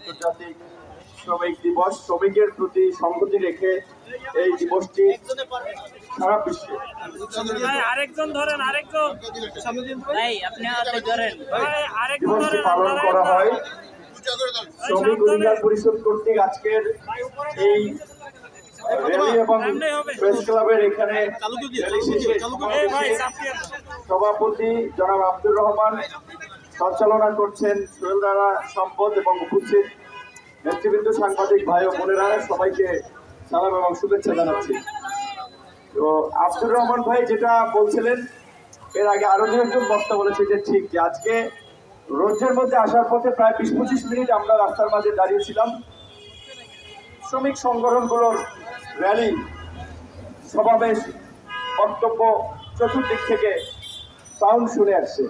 আন্তর্জাতিক শ্রমিক দিবস শ্রমিকের প্রতি সংহতি রেখে এই দিবসটি সারা বিশ্বে। আরেকজন ধরেন আরেকজন। ভাই আপনি হাতে ধরেন। আরেকজন দিবসটি পালন করা হয়। শ্রমিক। অধিকার পরিষদ কর্তৃক আজকের এই র্যালি এবং প্রেস ক্লাবের এখানে সভাপতি জনাব আব্দুর রহমান সঞ্চালনা করছেন সোহেল সম্পদ এবং উপস্থিত নেতৃবৃন্দ সাংবাদিক ভাই ও বোনেরা, সবাইকে সালাম এবং শুভেচ্ছা জানাচ্ছি। তো আব্দুর রহমান ভাই যেটা বলছিলেন, এর আগে আরও দু একজন বক্তা বলেছে যে ঠিক যে আজকে রোজের মধ্যে আসার পথে প্রায় বিশ পঁচিশ মিনিট আমরা রাস্তার মাঝে দাঁড়িয়েছিলাম। শ্রমিক সংগঠনগুলোর র্যালি, সমাবেশ, বক্তব্য চতুর্দিক থেকে সাউন্ড শুনে আসছে।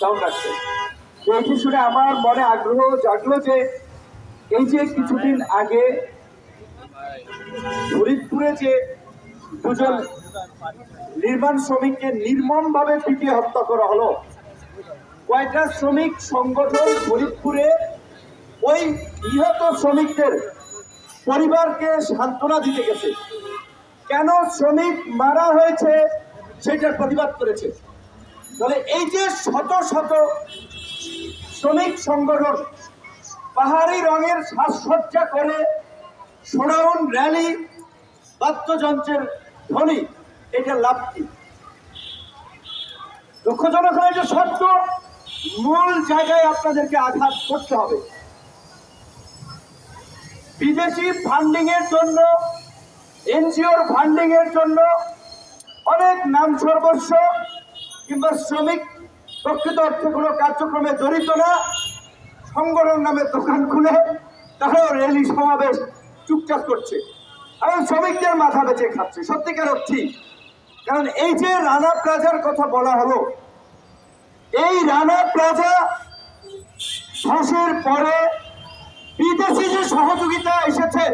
সাউন্ড আসছে এটি শুনে আমার মনে আগ্রহ জাগলো যে এই যে কিছুদিন আগে ফরিদপুরে যে দুজন নির্মাণ শ্রমিককে নির্মমভাবে পিটিয়ে হত্যা করা হলো, কয়েকটা শ্রমিক সংগঠন ফরিদপুরে ওই নিহত শ্রমিকদের পরিবারকে সান্ত্বনা দিতে গেছে। কেন শ্রমিক মারা হয়েছে সেটার প্রতিবাদ করেছে? তাহলে এই যে শত শত শ্রমিক সংগঠন পাহাড়ি রঙের সাজসজ্জা করে সোনাউন র্যালি, বাদ্যযন্ত্রের ধ্বনি, এটা লাভ কি দুঃখজনক হলে যে সত্য, মূল জায়গায় আপনাদেরকে আঘাত করতে হবে। বিদেশি ফান্ডিং এর জন্য, এনজিওর ফান্ডিং এর জন্য অনেক নাম সর্বস্ব কিংবা শ্রমিক, প্রকৃত অর্থে কোনো কার্যক্রমে জড়িত না, সংগঠন নামে দোকান খুলে, তারাও র্যালি সমাবেশ চুপচাপ করছে। এবং শ্রমিকদের মাথা বেঁচে খাচ্ছে। সত্যিকার অর্থে, কারণ এই যে রানা প্লাজার কথা বলা হলো, এই রানা প্লাজা ধসের পরে বিদেশি যে সহযোগিতা এসেছে,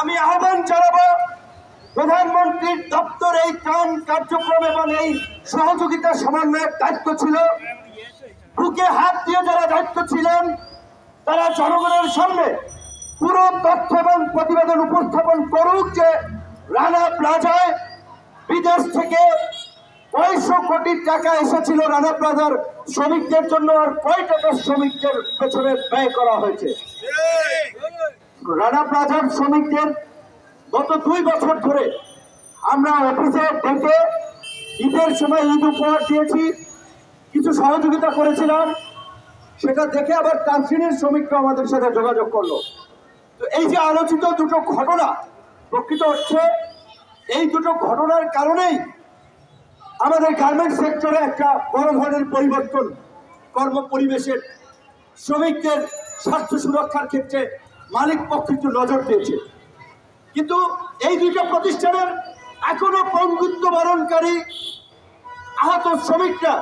আমি আহ্বান জানাব প্রধানমন্ত্রীর দপ্তর এই ত্রাণ কার্যক্রম এবং এই সহযোগিতা সমন্বয়ের দায়িত্ব ছিল। বুকে হাত দিয়ে যারা দায়িত্ব ছিলেন তারা জনগণের সামনে পুরো তথ্য এবং প্রতিবেদন উপস্থাপন করুক যে রানা প্লাজায় বিদেশ থেকে কয়শো কোটি টাকা এসেছিল রানা প্লাজার শ্রমিকদের জন্য আর কয় টাকা শ্রমিকদের পেছনে ব্যয় করা হয়েছে। রানা প্লাজার শ্রমিকদের গত দুই বছর ধরে আমরা অফিসে ডেকে ঈদের সময় ঈদ উপহার দিয়েছি, কিছু সহযোগিতা করেছিলাম। সেটা দেখে আবার কাশ্মীরের শ্রমিকরা আমাদের সাথে যোগাযোগ করল। তো এই যে আলোচিত দুটো ঘটনা প্রকৃত হচ্ছে, এই দুটো ঘটনার কারণেই আমাদের গার্মেন্টস সেক্টরে একটা বড় ধরনের পরিবর্তন কর্ম পরিবেশের শ্রমিকদের স্বার্থ সুরক্ষার ক্ষেত্রে মালিক পক্ষ একটু নজর দিয়েছে। কিন্তু এই দুইটা প্রতিষ্ঠানের এখনও পঙ্গুত্ব বরণকারী আহত শ্রমিকরা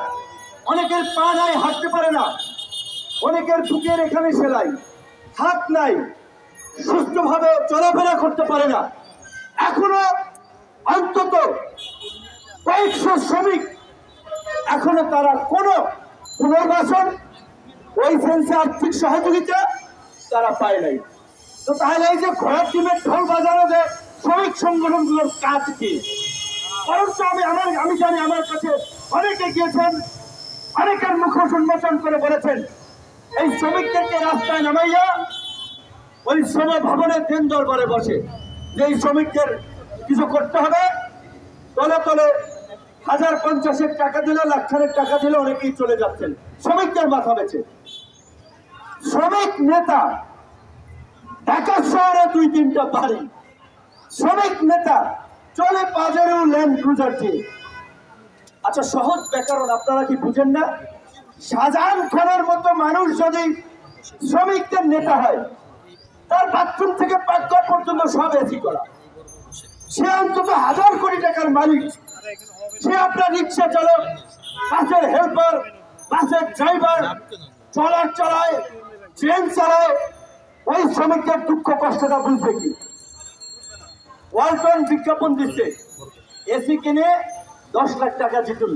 অনেকের পা নাই, হাঁটতে পারে না। অনেকের বুকের এখানে সেলাই, হাত নাই, সুস্থভাবে চলাফেরা করতে পারে না। এখনও অন্তত কয়েকশো শ্রমিক এখনও তারা কোনো পুনর্বাসন ওই সেন্সে আর্থিক সহযোগিতা তারা পায় নাই। তো তাহলে এই যে ঘোড়ার টিমের ঢোল বাজানো যে শ্রমিক সংগঠনগুলোর কাজ কি? বরঞ্চ আমি আমার, আমি জানি আমার কাছে অনেকে গিয়েছেন, অনেকের মুখোশ উন্মোচন করে বলেছেন, এই শ্রমিকদেরকে রাস্তায় নামাইয়া ওই শ্রম ভবনের দিন দরবারে বসে। যে এই শ্রমিকদের কিছু করতে হবে, তলে তলে হাজার পঞ্চাশের টাকা দিলে লাখখানের টাকা দিলে, অনেকেই চলে যাচ্ছেন। শ্রমিকদের মাথা বেছে শ্রমিক নেতা ঢাকা শহরে দুই তিনটা বাড়ি। শ্রমিক নেতা, চলে পাজারেও ল্যান্ড ক্রুজার দিয়ে আচ্ছা সহজ ব্যাকরণ, আপনারা কি বুঝেন না? শাহজাহান খানের মতো মানুষ যদি শ্রমিকদের নেতা হয়, তার বাথরুম থেকে পাকঘর পর্যন্ত সব এসি করা। সে অন্তত হাজার কোটি টাকার মালিক। সে আপনার রিক্সা চালক, বাসের হেল্পার বাসের ড্রাইভার ট্রলার চালায় ট্রেন চালায় ওই শ্রমিকদের দুঃখ, কষ্টটা বুঝবে কি? ওয়ালটন বিজ্ঞাপন দিচ্ছে এসি কিনে দশ লাখ টাকা জিতুন,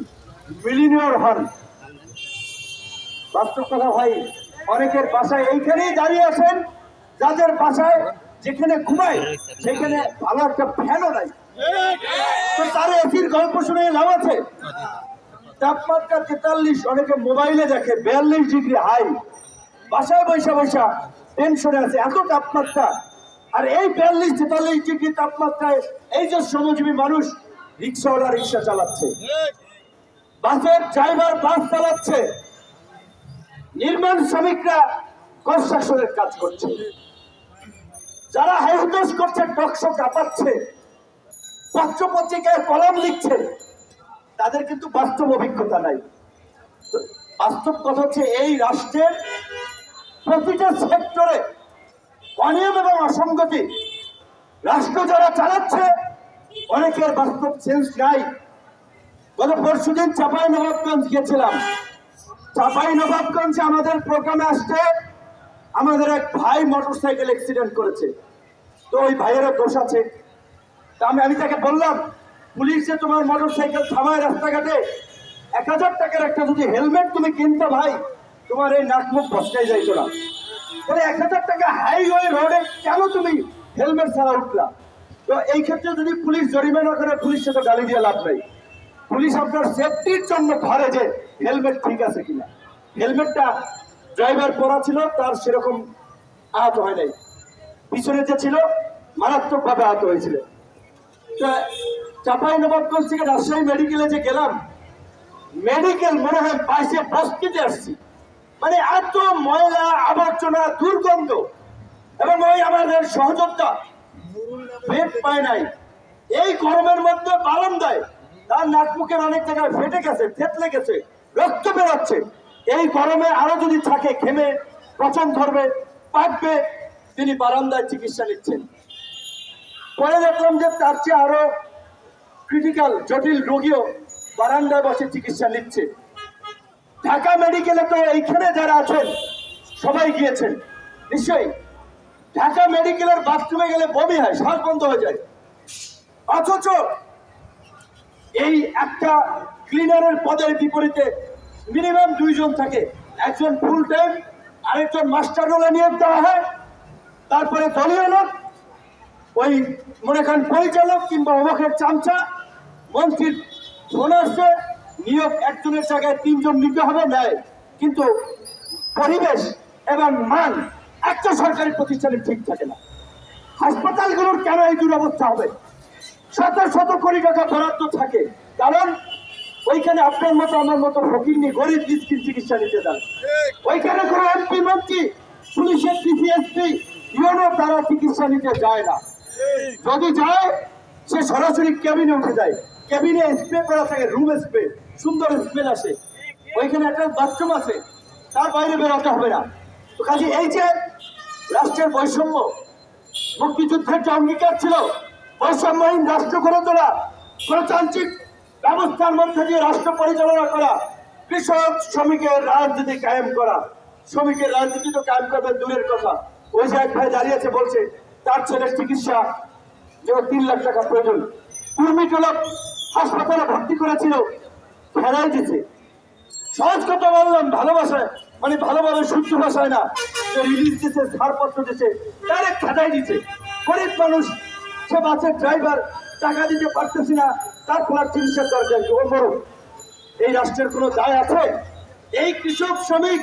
মিলিনিয়র হন। বাস্তব কথা ভাই, অনেকের বাসায় এইখানেই দাঁড়িয়ে আছেন, যাদের বাসায় যেখানে ঘুমায়, সেখানে ভালো একটা ফ্যানও নাই। তো তার এসির গল্প শুনে লাভ আছে? তাপমাত্রা তেতাল্লিশ, অনেকে মোবাইলে দেখে, বিয়াল্লিশ ডিগ্রি হাই। বাসায় বৈশা বৈশা টেনশনে আছে, এত তাপমাত্রা। আর এই বিয়াল্লিশ তেতাল্লিশ ডিগ্রি তাপমাত্রায় এই যে শ্রমজীবী মানুষ রিক্সাওয়ালা রিক্সা চালাচ্ছে। বাসের ড্রাইভার বাস চালাচ্ছে। নির্মাণ শ্রমিকরা কনস্ট্রাকশনের কাজ করছে। যারা হাইহুদোস করছে টকশো কাঁপাচ্ছে পত্র পত্রিকায় কলম লিখছে, তাদের কিন্তু বাস্তব অভিজ্ঞতা নাই। বাস্তব কথা হচ্ছে এই রাষ্ট্রের প্রতিটা সেক্টরে অনিয়ম এবং অসঙ্গতি রাষ্ট্র যারা চালাচ্ছে, অনেকের বাস্তব সেন্স নাই। গত পরশুদিন চাপাই নবাবগঞ্জ গিয়েছিলাম। চাপাই নবাবগঞ্জে আমাদের প্রোগ্রামে আসছে আমাদের এক ভাই মোটরসাইকেল অ্যাক্সিডেন্ট করেছে। তো ওই ভাইয়েরও দোষ আছে। তা আমি আমি তাকে বললাম, পুলিশে তোমার মোটরসাইকেল থামায় রাস্তাঘাটে, এক হাজার টাকার একটা যদি হেলমেট তুমি কিনতে ভাই তোমার এই নাক মুখ বসকাই যাইতো না। তাহলে এক হাজার টাকা হাইওয়ে রোডে কেন তুমি হেলমেট ছাড়া উঠলা? তো এই ক্ষেত্রে যদি পুলিশ জরিমানা করে, পুলিশে তো গালি দিয়ে লাভ নাই। পুলিশ আপনার সেফটির জন্য ধরে যে হেলমেট ঠিক আছে কিনা। হেলমেটটা ড্রাইভার পরা ছিল, তার সেরকম আহত হয় নাই। পিছনে যে ছিল, মারাত্মকভাবে আহত হয়েছিল। চাপাই নবাবগঞ্জ থেকে রাজশাহী মেডিকেলে যে গেলাম মেডিকেল মনে হয় পাশে বস্তিতে আসছি। মানে এত ময়লা আবর্জনা দুর্গন্ধ এবং ওই আমাদের সহযোদ্ধা বেড পায় নাই। এই গরমের মধ্যে বারান্দায় তার নাক মুখের অনেক জায়গায় ফেটে গেছে, থেতলে গেছে, রক্ত বেরোচ্ছে। এই গরমে আরও যদি থাকে, ঘেমে, পচন ধরবে, পাকবে, তিনি বারান্দায় চিকিৎসা নিচ্ছেন। পরে দেখলাম যে তার চেয়ে আরও ক্রিটিক্যাল জটিল রোগীও বারান্দায় বসে চিকিৎসা নিচ্ছে। ঢাকা মেডিকেলে তো এইখানে যারা আছেন, সবাই গিয়েছেন। নিশ্চয়ই? ঢাকা মেডিকেলের বাথরুমে গেলে বমি হয়, শ্বাস বন্ধ হয়ে যায়। অথচ এই একটা ক্লিনারের পদের বিপরীতে মিনিমাম দুইজন থাকে। একজন ফুল টাইম আরেকজন মাস্টার রোলে নিয়োগ দেওয়া হয়। তারপরে দলীয় লোক, ওই মনে করেন পরিচালক কিংবা অবাকের চামচা, মন্ত্রীর ফোন নিয়োগ একজনের জায়গায় তিনজন নিতে হবে নেয় কিন্তু পরিবেশ এবং মান একটা সরকারি প্রতিষ্ঠানে ঠিক থাকে না। হাসপাতালগুলোর কেন এই দুরবস্থা হবে? শত শত কোটি টাকা বরাদ্দ থাকে। কারণ ওইখানে আপনার মতো, আমার মতো ফকির নিয়ে গরিব মিসকিন চিকিৎসা নিতে দেন ওইখানে কোনো এমপি মন্ত্রী, পুলিশের পিসিএসপি ইউনো তারা চিকিৎসা নিতে যায় না। যদি যায়, সে সরাসরি ক্যাবিনে উঠে যায়। ক্যাবিনে স্প্রে করা থাকে, রুম স্প্রে। সুন্দর স্মেল আসে। ওইখানে একটা বাথরুম আছে, তার বাইরে বেরোতে হবে না। তো কাজে এই যে রাষ্ট্রের বৈষম্য, মুক্তিযুদ্ধের যে অঙ্গীকার ছিল, বৈষম্যহীন রাষ্ট্র গড়ে তোলা, গণতান্ত্রিক ব্যবস্থার মধ্যে দিয়ে রাষ্ট্র পরিচালনা করা, কৃষক, শ্রমিকের রাজনীতি কায়েম করা, শ্রমিকের রাজনীতি তো কায়েম করবে দূরের কথা। ওই যে এক ভাই দাঁড়িয়েছে বলছে, তার ছেলের চিকিৎসা যে তিন লাখ টাকা প্রয়োজন। কুর্মিটোলক হাসপাতালে ভর্তি করেছিল দিছে। সহজ কথা বললাম, ভালোবাসায় মানে ভালোভাবে শুদ্ধ ভাষায় না। রিলিজ দিছে, ছাড়পত্র দিছে ডাইরেক্ট খাটাই দিছে। গরিব মানুষ, সে বাসের ড্রাইভার টাকা দিতে পারতেছি না, তার ফলার চিকিৎসার দরকার কি? বড় এই রাষ্ট্রের কোনো দায় আছে? এই কৃষক, শ্রমিক,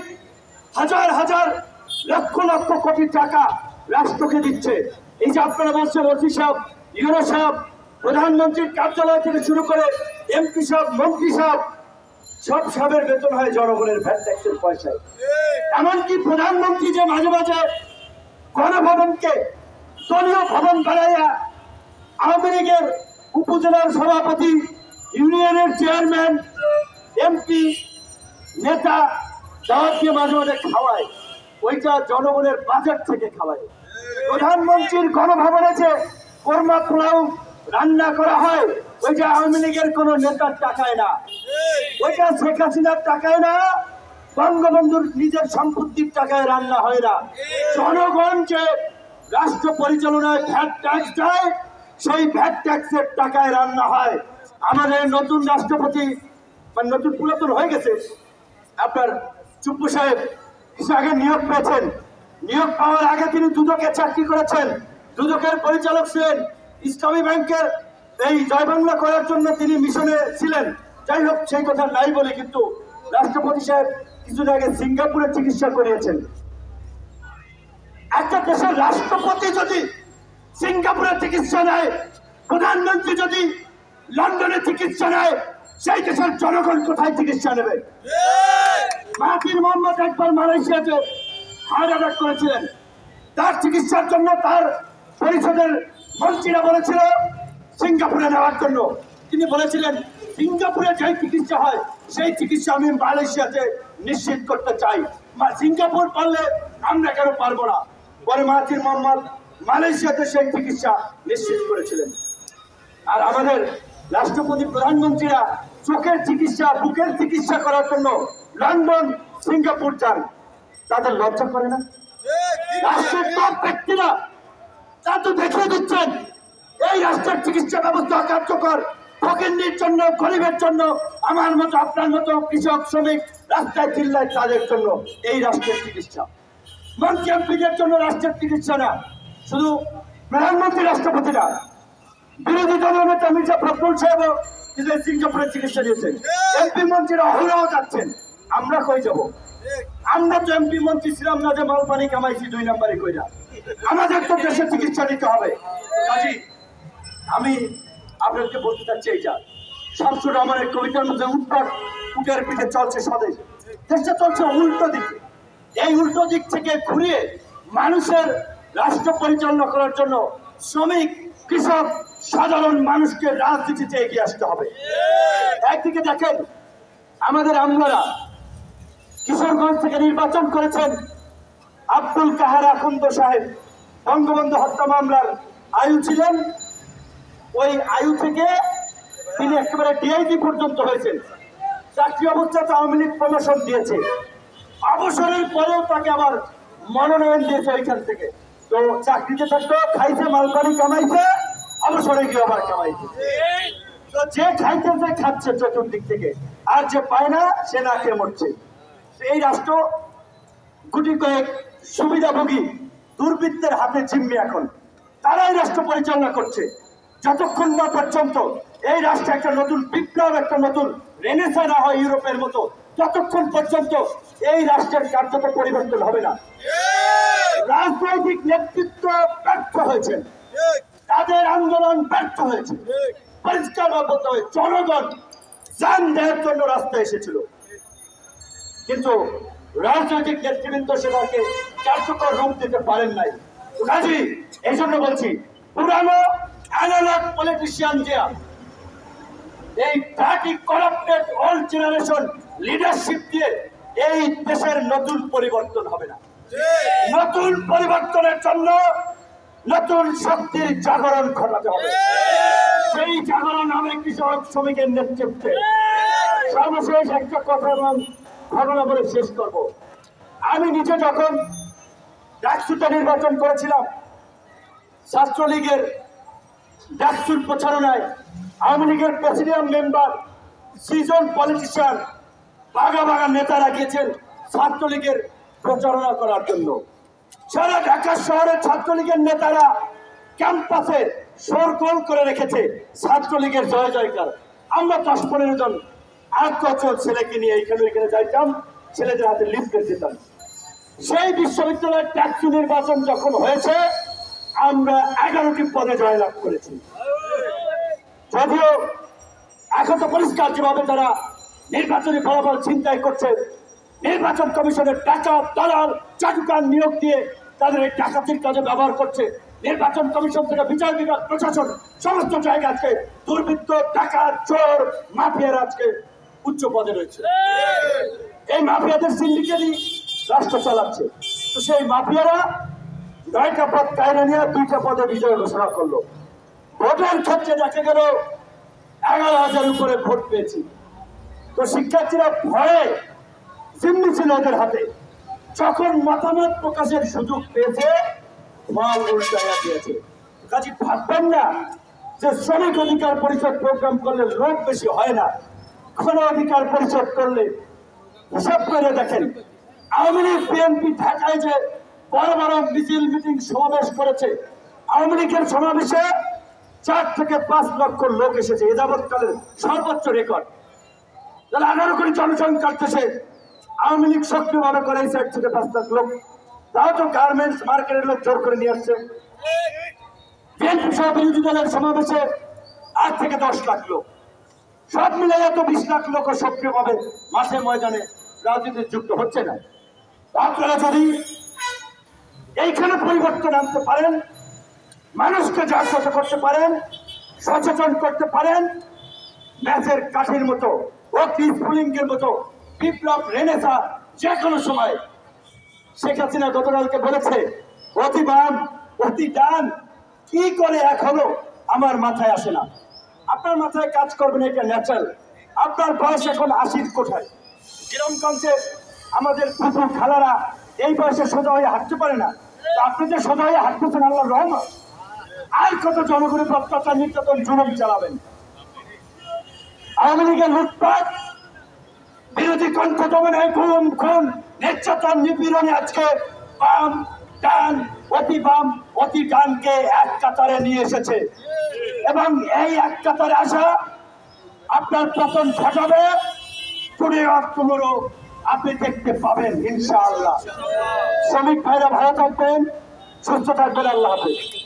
হাজার হাজার, লক্ষ লক্ষ কোটি টাকা রাষ্ট্রকে দিচ্ছে। এই যে আপনারা বলছেন ওসি সাহেব, ইউরো সাহেব প্রধানমন্ত্রীর কার্যালয় থেকে শুরু করে এমপি সাহেব, মন্ত্রী সাহেব, সব সাহেবের বেতন হয় জনগণের ভ্যাট ট্যাক্সের পয়সায়। এমনকি প্রধানমন্ত্রী যে মাঝে মাঝে গণভবনকে দলীয় ভবন বানাইয়া আওয়ামী লীগের উপজেলার সভাপতি, ইউনিয়নের চেয়ারম্যান, এমপি, নেতা দাওয়াতকে মাঝে মাঝে খাওয়ায়। ওইটা জনগণের বাজেট থেকে খাওয়ায়। প্রধানমন্ত্রীর গণভবনে যে কর্মা পোলাও রান্না করা হয়, ওইটা আওয়ামী লীগের কোনো নেতার টাকায় না। ওইটা শেখ হাসিনার টাকায় না, বঙ্গবন্ধুর নিজের সম্পত্তির টাকায় রান্না হয় না। জনগণ যে রাষ্ট্র পরিচালনায় ভ্যাট ট্যাক্স দেয়, সেই ভ্যাট ট্যাক্সের টাকায় রান্না হয়। আমাদের নতুন রাষ্ট্রপতি মানে নতুন পুরাতন হয়ে গেছে। আপনার চুপ্পু সাহেব আগে নিয়োগ পেয়েছেন। নিয়োগ পাওয়ার আগে তিনি দুদকে চাকরি করেছেন। দুদকের পরিচালক ছিলেন ইসলামী ব্যাংকের এই জয় বাংলা করার জন্য তিনি মিশনে ছিলেন। যাই হোক, সেই কথা নাই বলে কিন্তু রাষ্ট্রপতি সাহেব কিছুদিন আগে সিঙ্গাপুরে চিকিৎসা করিয়েছেন। একটা দেশের রাষ্ট্রপতি যদি সিঙ্গাপুরে চিকিৎসা নেয়, প্রধানমন্ত্রী যদি লন্ডনে চিকিৎসা নেয়, সেই দেশের জনগণ কোথায় চিকিৎসা নেবে? মাহাতির মোহাম্মদ একবার মালয়েশিয়াতে হার্ট অ্যাটাক করেছিলেন। তার চিকিৎসার জন্য তার পরিষদের মন্ত্রীরা বলেছিল সিঙ্গাপুরে নেওয়ার জন্য। তিনি বলেছিলেন সিঙ্গাপুরে যে চিকিৎসা হয় সেই চিকিৎসা আমি মালয়েশিয়াতে নিশ্চিত করতে চাই। বা সিঙ্গাপুর পারলে আমরা কেন পারব না? পরে মাহাতির মোহাম্মদ মালয়েশিয়াতে সেই চিকিৎসা নিশ্চিত করেছিলেন। আর আমাদের রাষ্ট্রপতি প্রধানমন্ত্রীরা চোখের চিকিৎসা বুকের চিকিৎসা করার জন্য লন্ডন সিঙ্গাপুর যান। তাদের লজ্জা করে না? রাষ্ট্রের টপ ব্যক্তিরা তা তো দেখিয়ে দিচ্ছেন। এই রাষ্ট্রের চিকিৎসা ব্যবস্থা কার্যকর। ফকিন্দির জন্য, গরিবের জন্য, আমার মতো, আপনার মতো কৃষক, শ্রমিক রাস্তায় চিল্লায় তাদের জন্য এই রাষ্ট্রের চিকিৎসা। মন্ত্রী এমপিদের জন্য রাষ্ট্রের চিকিৎসা না, শুধু প্রধানমন্ত্রী রাষ্ট্রপতি না বিরোধী দলীয় নেতা মির্জা ফখরুল সাহেব কিন্তু সিঙ্গাপুরের চিকিৎসা দিয়েছেন এমপি মন্ত্রীরা অহরাও যাচ্ছেন। আমরা কই যাব? আমরা তো এমপি মন্ত্রী ছিলাম না যে পানি কামাইছি দুই নম্বরে কইরা। আমাদের তো দেশে চিকিৎসা দিতে হবে। কাজী, আমি আপনাদেরকে বলতে চাচ্ছি এইটা শামসুর রহমানের কবিতার মধ্যে উত্তর উটের পিঠে চলছে স্বদেশ। দেশটা চলছে উল্টো দিকে। এই উল্টো দিক থেকে ঘুরিয়ে মানুষের রাষ্ট্র পরিচালনা করার জন্য শ্রমিক, কৃষক, সাধারণ মানুষকে রাজনীতিতে এগিয়ে আসতে হবে। একদিকে দেখেন, আমাদের আমলারা কিশোরগঞ্জ থেকে নির্বাচন করেছেন আব্দুল কাহার আখন্দ সাহেব, বঙ্গবন্ধু হত্যা মামলার আয়ু ছিলেন। ওই আয়ু থেকে তিনি একেবারে ডিআইজি পর্যন্ত হয়েছেন। চাকরি অবস্থাতে আওয়ামী লীগ প্রমোশন দিয়েছে। অবসরের পরেও তাকে আবার মনোনয়ন দিয়েছে ওইখান থেকে। তো চাকরিতে থাকতো, খাইছে মালপানি কামাইছে, অবসরে গিয়ে আবার কামাইছে। তো যে খাইতেছে খাচ্ছে চতুর্দিক থেকে। আর যে পায় না, সে না খেয়ে মরছে। এই রাষ্ট্র গুটি কয়েক সুবিধাভোগী, দুর্বৃত্তের হাতে জিম্মি এখন। তারাই রাষ্ট্র পরিচালনা করছে। যতক্ষণ না পর্যন্ত এই রাষ্ট্রে একটা নতুন বিপ্লব, একটা নতুন রেনেসা না হয় ইউরোপের মতো, ততক্ষণ পর্যন্ত এই রাষ্ট্রের কার্যত পরিবর্তন হবে না। রাজনৈতিক নেতৃত্ব ব্যর্থ হয়েছে। তাদের আন্দোলন ব্যর্থ হয়েছে। পরিষ্কার বলতে হবে, জনগণ যান দেওয়ার জন্য রাস্তায় এসেছিল। কিন্তু রাজনৈতিক নেতৃবৃন্দ সেটাকে কার্যকর রূপ দিতে পারেন নাই। কাজী এই জন্য বলছি, পুরানো অ্যানালগ পলিটিশিয়ান দেয়া এই party corrupted old generation leadership দিয়ে এই দেশের নতুন পরিবর্তন হবে না। নতুন পরিবর্তনের জন্য নতুন শক্তির জাগরণ ঘটাতে হবে। সেই জাগরণ হবে কৃষক শ্রমিকের নেতৃত্বে। সর্বশেষ একটা কথা ঘটনা বলে শেষ করব। আমি নিজে যখন ডাকসুতে নির্বাচন করেছিলাম, ছাত্রলীগের ডাকসুর প্রচারণায় আওয়ামী লীগের প্রেসিডিয়াম মেম্বার, সিজন পলিটিশিয়ান বাগা বাগা নেতারা গিয়েছেন ছাত্রলীগের প্রচারণা করার জন্য। সারা ঢাকা শহরের ছাত্রলীগের নেতারা ক্যাম্পাসে শোরগোল করে রেখেছে ছাত্রলীগের জয় জয়কার আমরা দশ পনেরো জন আর কত ছেলেকে নিয়ে এখানে এখানে যাইতাম, ছেলেদের হাতে লিফলেট দিতাম। সেই বিশ্ববিদ্যালয়ের ট্যাক্সি নির্বাচন যখন হয়েছে, আমরা এগারোটি পদে জয়লাভ করেছি। যদিও এখন তো পরিষ্কার যেভাবে তারা নির্বাচনী ফলাফল চিন্তাই করছে, নির্বাচন কমিশনের টাকা, দালাল, চাটুকার নিয়োগ দিয়ে তাদের এই ডাকাতির কাজে ব্যবহার করছে। নির্বাচন কমিশন থেকে বিচার বিভাগ, প্রশাসন, সমস্ত জায়গা আজকে দুর্বৃত্ত টাকা চোর, মাফিয়ার আজকে উচ্চ পদে রয়েছে। এই মাফিয়াদের সিন্ডিকেটই রাষ্ট্র চালাচ্ছে। তো সেই মাফিয়ারা নয়টা পদ কায়রা নিয়ে দুইটা পদে বিজয় ঘোষণা করল। ভোটের ক্ষেত্রে দেখা গেল এগারো হাজার উপরে ভোট পেয়েছি। তো শিক্ষার্থীরা ভয়ে জিম্মি ছিল ওদের হাতে। যখন মতামত প্রকাশের সুযোগ পেয়েছে, মাল উল্টাইয়া দিয়েছে কাজে ভাববেন না যে শ্রমিক অধিকার পরিষদ প্রোগ্রাম করলে লোক বেশি হয় না। অধিকার পরিষদ করলে হিসাব করে দেখেন, আওয়ামী লীগ, বিএনপি ঢাকায় যে বড় বড় মিছিল, মিটিং সমাবেশ করেছে, আওয়ামী লীগের সমাবেশে চার থেকে পাঁচ লক্ষ লোক এসেছে, এ যাবৎকালের সর্বোচ্চ রেকর্ড। তাহলে আঠারো কোটি জনসংখ্যার দেশে আওয়ামী লীগ সক্রিয়ভাবে করে এই সাইড থেকে পাঁচ লাখ লোক। তাও তো গার্মেন্টস মার্কেটের লোক জোর করে নিয়ে আসছে। বিএনপি সহ বিরোধী দলের সমাবেশে আট থেকে দশ লাখ লোক। সব মিলে এত বিশ লাখ লোক সক্রিয়ভাবে মাঠে ময়দানে রাজনীতিতে যুক্ত হচ্ছে না। আপনারা যদি এইখানে পরিবর্তন আনতে পারেন, মানুষকে জাগ্রত করতে পারেন, সচেতন করতে পারেন, ম্যাচের কাঠির মতো অগ্নি স্ফুলিঙ্গের মতো, বিপ্লব, রেনেসা যে কোনো সময় শেখ হাসিনা গতকালকে বলেছে, অতি বাম, অতি ডান, কি করে এখনও আমার মাথায় আসে না। আপনার মাথায় কাজ করবেন এটা ন্যাচারাল আপনার বয়স এখন আশির কোঠায়। কিরমগঞ্জে আমাদের পুকুর খালারা এই বয়সে সোজা হয়ে হাঁটতে পারে না, তো আপনি যে সোজা হয়ে হাঁটতেছেন আল্লাহ রহমত। আর কত জনগণের অত্যাচার নির্যাতন, জুলুম চালাবেন। আওয়ামী লীগের লুটপাট, বিরোধী কণ্ঠ দমনে খুন খুন, নির্যাতন, নিপীড়নে আজকে বাম, ডান, অতি বাম, অতি ডানকে এক কাতারে নিয়ে এসেছে। এবং এই এক কাতারে আসা, আপনার পতন ঘটাবে। কুড়ি আর টুমোরো আপনি দেখতে পাবেন, ইনশাআল্লাহ। শ্রমিক ভাইরা ভালো থাকবেন, সুস্থ থাকবেন, আল্লাহ হাফেজ।